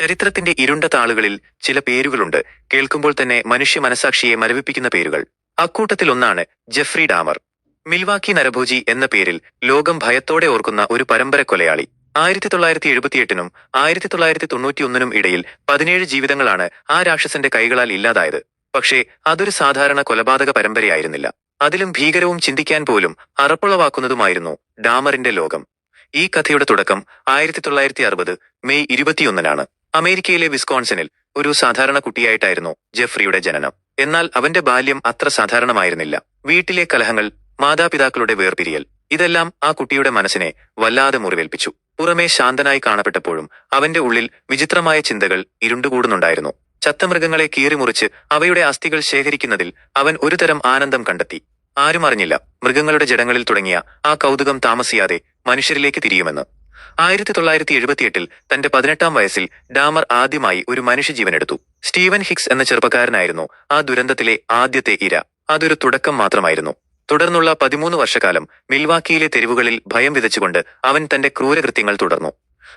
ചരിത്രത്തിന്റെ ഇരുണ്ട താളുകളിൽ ചില പേരുകളുണ്ട്. കേൾക്കുമ്പോൾ തന്നെ മനുഷ്യ മനസാക്ഷിയെ മരവിപ്പിക്കുന്ന പേരുകൾ. അക്കൂട്ടത്തിലൊന്നാണ് ജെഫ്രി ഡാമർ. മിൽവാക്കി നരഭോജി എന്ന പേരിൽ ലോകം ഭയത്തോടെ ഓർക്കുന്ന ഒരു പരമ്പര കൊലയാളി. ആയിരത്തി തൊള്ളായിരത്തി എഴുപത്തിയെട്ടിനും ആയിരത്തി തൊള്ളായിരത്തി തൊണ്ണൂറ്റിയൊന്നിനും ഇടയിൽ പതിനേഴ് ജീവിതങ്ങളാണ് ആ രാക്ഷസന്റെ കൈകളാൽ ഇല്ലാതായത്. പക്ഷേ അതൊരു സാധാരണ കൊലപാതക പരമ്പരയായിരുന്നില്ല. അതിലും ഭീകരവും ചിന്തിക്കാൻ പോലും അറപ്പുളവാക്കുന്നതുമായിരുന്നു ഡാമറിന്റെ ലോകം. ഈ കഥയുടെ തുടക്കം ആയിരത്തി തൊള്ളായിരത്തി അറുപത് മെയ് ഇരുപത്തിയൊന്നിനാണ്. അമേരിക്കയിലെ വിസ്കോൺസിനിൽ ഒരു സാധാരണ കുട്ടിയായിട്ടായിരുന്നു ജെഫ്രിയുടെ ജനനം. എന്നാൽ അവന്റെ ബാല്യം അത്ര സാധാരണമായിരുന്നില്ല. വീട്ടിലെ കലഹങ്ങൾ മാതാപിതാക്കളുടെ വേർപിരിയൽ ഇതെല്ലാം ആ കുട്ടിയുടെ മനസ്സിനെ വല്ലാതെ മുറിവേൽപ്പിച്ചു. പുറമേ ശാന്തനായി കാണപ്പെട്ടപ്പോഴും അവന്റെ ഉള്ളിൽ വിചിത്രമായ ചിന്തകൾ ഇരുണ്ടുകൂടുന്നുണ്ടായിരുന്നു. ചത്തമൃഗങ്ങളെ കീറിമുറിച്ച് അവയുടെ അസ്ഥികൾ ശേഖരിക്കുന്നതിൽ അവൻ ഒരുതരം ആനന്ദം കണ്ടെത്തി. ആരും അറിഞ്ഞില്ല മൃഗങ്ങളുടെ ജടങ്ങളിൽ തുടങ്ങിയ ആ കൗതുകം താമസിയാതെ മനുഷ്യരിലേക്ക് തിരിയുമെന്ന്. ആയിരത്തി തൊള്ളായിരത്തി എഴുപത്തിയെട്ടിൽ തന്റെ പതിനെട്ടാം വയസ്സിൽ ഡാമർ ആദ്യമായി ഒരു മനുഷ്യജീവൻ എടുത്തു സ്റ്റീവൻ ഹിക്സ് എന്ന ചെറുപ്പക്കാരനായിരുന്നു ആ ദുരന്തത്തിലെ ആദ്യത്തെ ഇര. അതൊരു തുടക്കം മാത്രമായിരുന്നു. തുടർന്നുള്ള പതിമൂന്ന് വർഷക്കാലം മിൽവാക്കിയിലെ തെരുവുകളിൽ ഭയം വിതച്ചുകൊണ്ട് അവൻ തന്റെ ക്രൂരകൃത്യങ്ങൾ തുടർന്നു.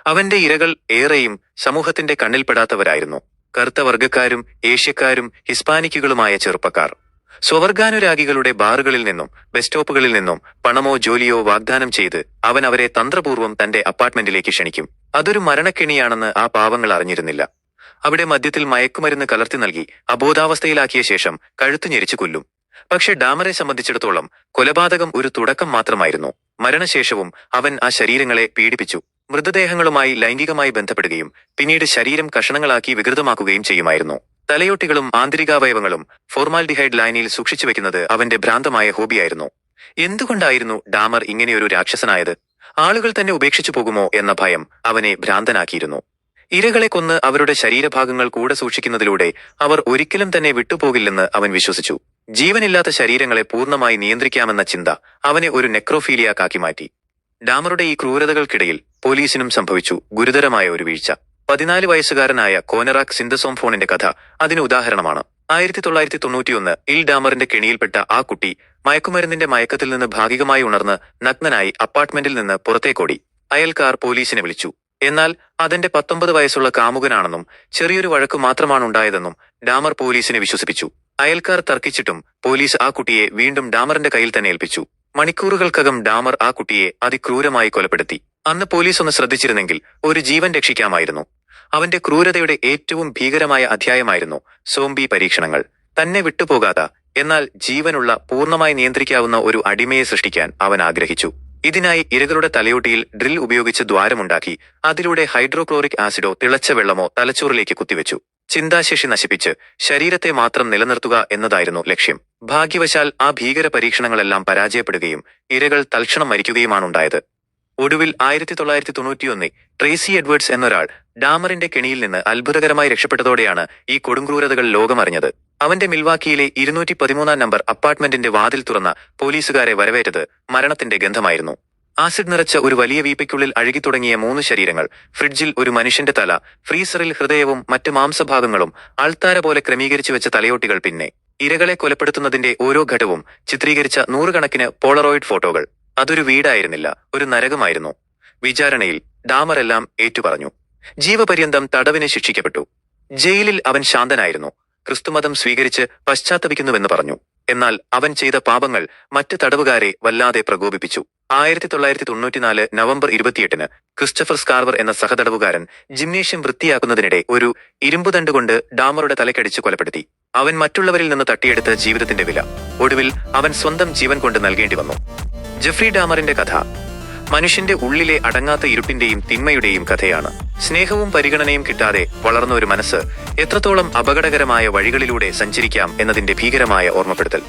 അവന്റെ ഇരകൾ ഏറെയും സമൂഹത്തിന്റെ കണ്ണിൽപ്പെടാത്തവരായിരുന്നു. കറുത്ത വർഗക്കാരും ഏഷ്യക്കാരും ഹിസ്പാനിക്കുകളുമായ ചെറുപ്പക്കാർ. സ്വവർഗാനുരാഗികളുടെ ബാറുകളിൽ നിന്നും ബസ് സ്റ്റോപ്പുകളിൽ നിന്നും പണമോ ജോലിയോ വാഗ്ദാനം ചെയ്ത് അവൻ അവരെ തന്ത്രപൂർവം തന്റെ അപ്പാർട്ട്മെന്റിലേക്ക് ക്ഷണിക്കും. അതൊരു മരണക്കെണിയാണെന്ന് ആ പാവങ്ങൾ അറിഞ്ഞിരുന്നില്ല. അവിടെ മദ്യത്തിൽ മയക്കുമരുന്ന് കലർത്തി നൽകി അബോധാവസ്ഥയിലാക്കിയ ശേഷം കഴുത്തു ഞെരിച്ചു കൊല്ലും. പക്ഷെ ഡാമറെ സംബന്ധിച്ചിടത്തോളം കൊലപാതകം ഒരു തുടക്കം മാത്രമായിരുന്നു. മരണശേഷവും അവൻ ആ ശരീരങ്ങളെ പീഡിപ്പിച്ചു. മൃതദേഹങ്ങളുമായി ലൈംഗികമായി ബന്ധപ്പെടുകയും പിന്നീട് ശരീരം കഷണങ്ങളാക്കി വികൃതമാക്കുകയും ചെയ്യുമായിരുന്നു. തലയോട്ടികളും ആന്തരികാവയവങ്ങളും ഫോർമാൽഡിഹൈഡ് ലൈനിൽ സൂക്ഷിച്ചു വെക്കുന്നത് അവന്റെ ഭ്രാന്തമായ ഹോബിയായിരുന്നു. എന്തുകൊണ്ടായിരുന്നു ഡാമർ ഇങ്ങനെയൊരു രാക്ഷസനായത്? ആളുകൾ തന്നെ ഉപേക്ഷിച്ചു പോകുമോ എന്ന ഭയം അവനെ ഭ്രാന്തനാക്കിയിരുന്നു. ഇരകളെ കൊന്ന് അവരുടെ ശരീരഭാഗങ്ങൾ കൂടെ സൂക്ഷിക്കുന്നതിലൂടെ അവർ ഒരിക്കലും തന്നെ വിട്ടുപോകില്ലെന്ന് അവൻ വിശ്വസിച്ചു. ജീവനില്ലാത്ത ശരീരങ്ങളെ പൂർണമായി നിയന്ത്രിക്കാമെന്ന ചിന്ത അവനെ ഒരു നെക്രോഫീലിയാക്കാക്കി മാറ്റി. ഡാമറുടെ ഈ ക്രൂരതകൾക്കിടയിൽ പോലീസിനും സംഭവിച്ചു ഗുരുതരമായ ഒരു വീഴ്ച. പതിനാല് വയസ്സുകാരനായ കോനറാക് സിന്തസോംഫോണിന്റെ കഥ അതിന് ഉദാഹരണമാണ്. ആയിരത്തി തൊള്ളായിരത്തി തൊണ്ണൂറ്റിയൊന്ന് ഇൽ ഡാമറിന്റെ കെണിയിൽപ്പെട്ട ആ കുട്ടി മയക്കുമരുന്നിന്റെ മയക്കത്തിൽ നിന്ന് ഭാഗികമായി ഉണർന്ന് നഗ്നനായി അപ്പാർട്ട്മെന്റിൽ നിന്ന് പുറത്തേക്കോടി. അയൽക്കാർ പോലീസിനെ വിളിച്ചു. എന്നാൽ അതിന്റെ പത്തൊമ്പത് വയസ്സുള്ള കാമുകനാണെന്നും ചെറിയൊരു വഴക്ക് മാത്രമാണ് ഉണ്ടായതെന്നും ഡാമർ പോലീസിനെ വിശ്വസിപ്പിച്ചു. അയൽക്കാർ തർക്കിച്ചിട്ടും പോലീസ് ആ കുട്ടിയെ വീണ്ടും ഡാമറിന്റെ കയ്യിൽ തന്നെ ഏൽപ്പിച്ചു. മണിക്കൂറുകൾക്കകം ഡാമർ ആ കുട്ടിയെ അതിക്രൂരമായി കൊലപ്പെടുത്തി. അന്ന് പോലീസ് ഒന്ന് ശ്രദ്ധിച്ചിരുന്നെങ്കിൽ ഒരു ജീവൻ രക്ഷിക്കാമായിരുന്നു. അവന്റെ ക്രൂരതയുടെ ഏറ്റവും ഭീകരമായ അധ്യായമായിരുന്നു സോംബി പരീക്ഷണങ്ങൾ. തന്നെ വിട്ടുപോകാത്ത എന്നാൽ ജീവനുള്ള പൂർണമായി നിയന്ത്രിക്കാവുന്ന ഒരു അടിമയെ സൃഷ്ടിക്കാൻ അവൻ ആഗ്രഹിച്ചു. ഇതിനായി ഇരകളുടെ തലയോട്ടിയിൽ ഡ്രിൽ ഉപയോഗിച്ച് ദ്വാരമുണ്ടാക്കി അതിലൂടെ ഹൈഡ്രോക്ലോറിക് ആസിഡോ തിളച്ച വെള്ളമോ തലച്ചോറിലേക്ക് കുത്തിവെച്ചു. ചിന്താശേഷി നശിപ്പിച്ച് ശരീരത്തെ മാത്രം നിലനിർത്തുക എന്നതായിരുന്നു ലക്ഷ്യം. ഭാഗ്യവശാൽ ആ ഭീകര പരീക്ഷണങ്ങളെല്ലാം പരാജയപ്പെടുകയും ഇരകൾ തൽക്ഷണം മരിക്കുകയുമാണുണ്ടായത്. ഒടുവിൽ ആയിരത്തി തൊള്ളായിരത്തി തൊണ്ണൂറ്റിയൊന്നിൽ ട്രേസി എഡ്വേർഡ്സ് എന്നൊരാൾ ഡാമറിന്റെ കെണിയിൽ നിന്ന് അത്ഭുതകരമായി രക്ഷപ്പെട്ടതോടെയാണ് ഈ കൊടുങ്ക്രൂരതകൾ ലോകമറിഞ്ഞത്. അവന്റെ മിൽവാക്കിയിലെ ഇരുന്നൂറ്റി പതിമൂന്നാം നമ്പർ അപ്പാർട്ട്മെന്റിന്റെ വാതിൽ തുറന്ന പോലീസുകാരെ വരവേറ്റത് മരണത്തിന്റെ ഗന്ധമായിരുന്നു. ആസിഡ് നിറച്ച ഒരു വലിയ വീപ്പയ്ക്കുള്ളിൽ അഴുകിത്തുടങ്ങിയ മൂന്ന് ശരീരങ്ങൾ ഫ്രിഡ്ജിൽ ഒരു മനുഷ്യന്റെ തല ഫ്രീസറിൽ ഹൃദയവും മറ്റ് മാംസഭാഗങ്ങളും ആൾത്താര പോലെ ക്രമീകരിച്ചു വെച്ച തലയോട്ടികൾ പിന്നെ. ഇരകളെ കൊലപ്പെടുത്തുന്നതിന്റെ ഓരോ ഘട്ടവും ചിത്രീകരിച്ച നൂറുകണക്കിന് പോളറോയിഡ് ഫോട്ടോകൾ. അതൊരു വീടായിരുന്നില്ല ഒരു നരകമായിരുന്നു. വിചാരണയിൽ ഡാമറെല്ലാം ഏറ്റുപറഞ്ഞു. ജീവപര്യന്തം തടവിന് ശിക്ഷിക്കപ്പെട്ടു. ജയിലിൽ അവൻ ശാന്തനായിരുന്നു. ക്രിസ്തുമതം സ്വീകരിച്ച് പശ്ചാത്തപിക്കുന്നുവെന്ന് പറഞ്ഞു. എന്നാൽ അവൻ ചെയ്ത പാപങ്ങൾ മറ്റ് തടവുകാരെ വല്ലാതെ പ്രകോപിപ്പിച്ചു. ആയിരത്തി തൊള്ളായിരത്തി തൊണ്ണൂറ്റിനാല് നവംബർ ഇരുപത്തിയെട്ടിന് ക്രിസ്റ്റഫർ സ്കാർവർ എന്ന സഹതടവുകാരൻ ജിംനേഷ്യം വൃത്തിയാക്കുന്നതിനിടെ ഒരു ഇരുമ്പുതണ്ടുകൊണ്ട് ഡാമറുടെ തലക്കടിച്ച് കൊലപ്പെടുത്തി. അവൻ മറ്റുള്ളവരിൽ നിന്ന് തട്ടിയെടുത്ത ജീവിതത്തിന്റെ വില. ഒടുവിൽ അവൻ സ്വന്തം ജീവൻ കൊണ്ട് നൽകേണ്ടി വന്നു. ജെഫ്രി ഡാമറിന്റെ കഥ മനുഷ്യന്റെ ഉള്ളിലെ അടങ്ങാത്ത ഇരുട്ടിന്റെയും തിന്മയുടെയും കഥയാണ്. സ്നേഹവും പരിഗണനയും കിട്ടാതെ വളർന്ന ഒരു മനസ്സ് എത്രത്തോളം അപകടകരമായ വഴികളിലൂടെ സഞ്ചരിക്കാം എന്നതിന്റെ ഭീകരമായ ഓർമ്മപ്പെടുത്തൽ.